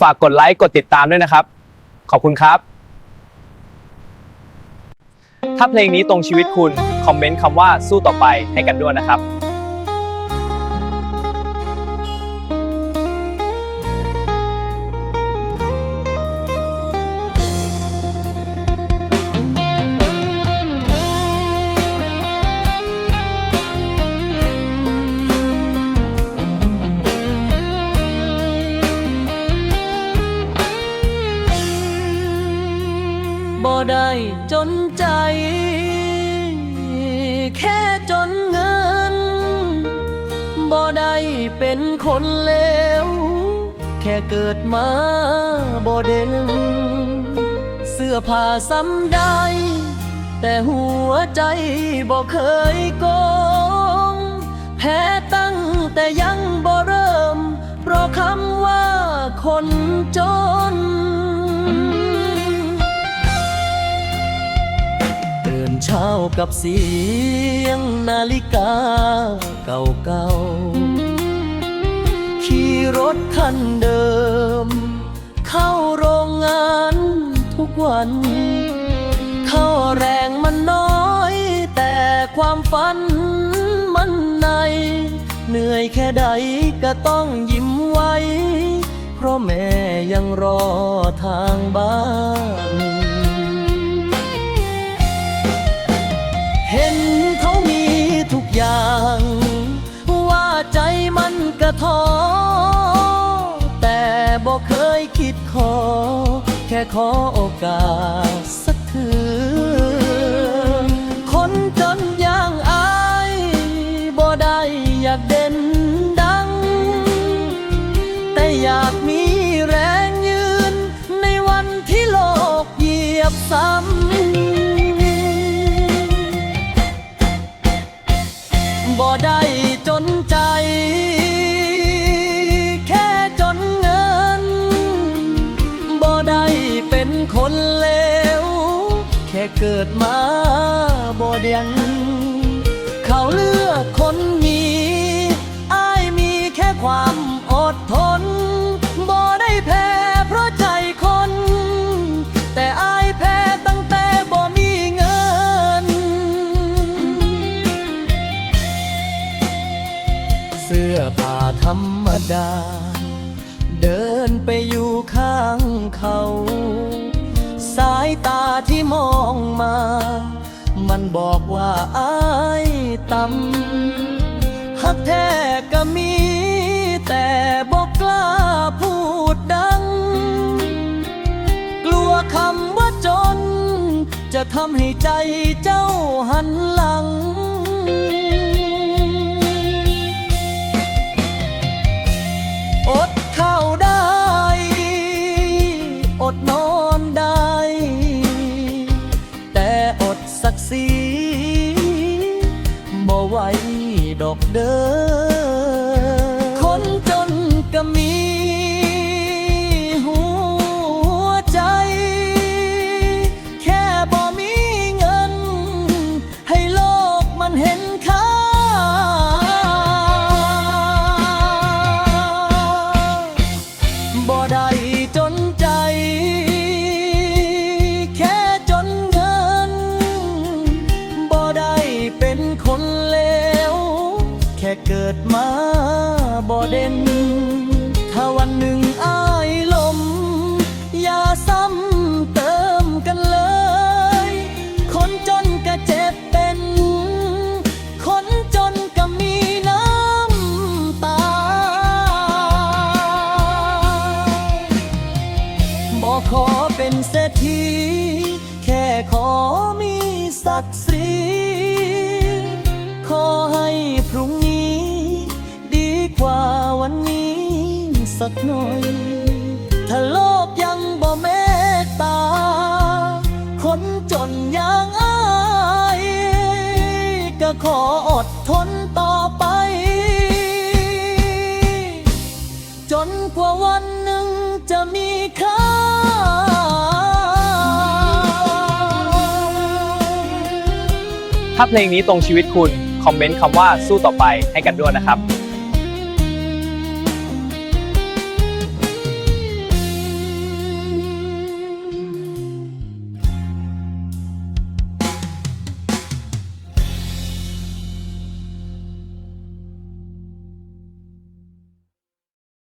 ฝากกดไลค์กดติดตามด้วยนะครับ ขอบคุณครับ ถ้าเพลงนี้ตรงชีวิตคุณ คอมเมนต์คำว่าสู้ต่อไปให้กันด้วยนะครับ ได้จนใจ แค่จนเงิน บ่ได้เป็นคนเลว แค่เกิดมาบ่เด่นเสื้อผ้าซ้ำได้ แต่หัวใจบ่เคยโกง แพ้ตั้งแต่ยังบ่เริ่มเพราะคำ กับเสียงนาฬิกาเก่าๆ ขี่รถคันเดิม เข้าโรงงานทุกวัน เข้าแรงมันน้อย แต่ความฝันมันใน เหนื่อยแค่ใดก็ต้องยิ้มไว้ เพราะแม่ยังรอทางบ้าน ท้อแต่บอกเคยคิดขอ แค่ขอโอกาสสักคืนคนจนอย่างอายบ่ได้อยากเด่นดัง แต่อยากมีแรงยืน ในวันที่โลกเหยียบซ้ำบ่ได้ เป็นคนเลว แค่เกิดมาบ่เดียง เขาเลือกคนมีอายมีแค่ความอดทน บ่ได้แพ้เพราะใจคน แต่อายแพ้ตั้งแต่บ่มีเงิน เสื้อผ้าธรรมดา เดินไปอยู่ข้างเขา มา มันบอกว่าอายต่ำหักแท้ก็มี แต่บอกกล้าพูดดัง กลัวคำว่าจน จะทำให้ใจเจ้าหันหลังอดข้าวได้ อดนอน ดอกเด้อคนจนก็มีหัวใจ แค่บ่มีเงิน ให้โลกมันเห็นค่า บ่ได้จนใจ ค่เกิดมาบ่เด่น ถ้าวันหนึ่งอายลม อย่าซ้ำเติมกันเลย คนจนก็เจ็บเป็น คนจนก็มีน้ำตาบอกขอเป็นเศรษฐีแค่ขอมีศักดิ์ศรีขอให้พรุ สักหน่อย ถ้าโลกยังบ่เมตตา คนจนอย่างอาย ก็ขออดทนต่อไป จนกว่าวันหนึ่งจะมีค่าถ้าเพลงนี้ตรงชีวิตคุณ คอมเมนต์คำว่าสู้ต่อไปให้กันด้วยนะครับ